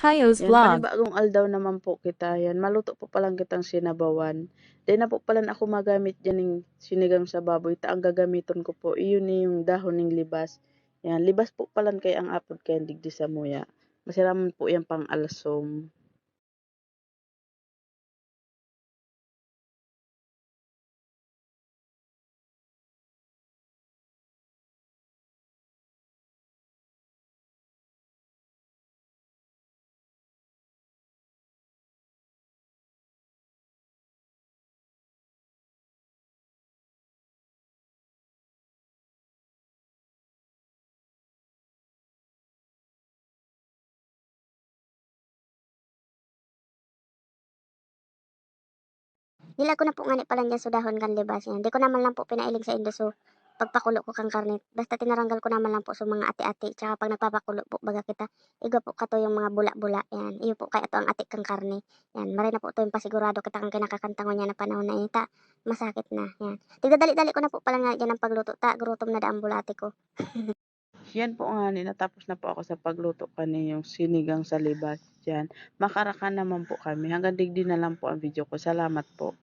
Kayo's Yan, Vlog. panibagong aldaw naman po kita. Yan, maluto po palang kitang sinabawan. Then na po pala ako magamit dyan ng sinigang sa baboy. Ta ang gagamiton ko po, iyon ni yung dahon ng libas. Yan, libas po palan kay ang apod kay digdi sa muya. Masiraman po yan pang alsom. Dila ko na po ngani pala niya sudahon kan libas yan. Di ko naman lang po pinailig sa indo so pagpakulo ko kang karnit. Basta tinaranggal ko naman lang po sa mga ati-ati. Tsaka pag nagpapakulo po baga kita, iga po kato yung mga bula-bula. Yan. Iyo po kaya to ang atik kang karne. Yan. Maray na po to yung pasigurado kita kang kinakakantangon niya na panahon na ita. Masakit na. Yan. Tigdadali-dali ko na po pala nga dyan ang pagluto. Ta, gurutom na daang bulati ko. Yan po nga ni, natapos na po ako sa pagluto kani yung sinigang sa libas. Yan, makaraka naman po kami. Hanggang digdi na lang po ang video ko. Salamat po.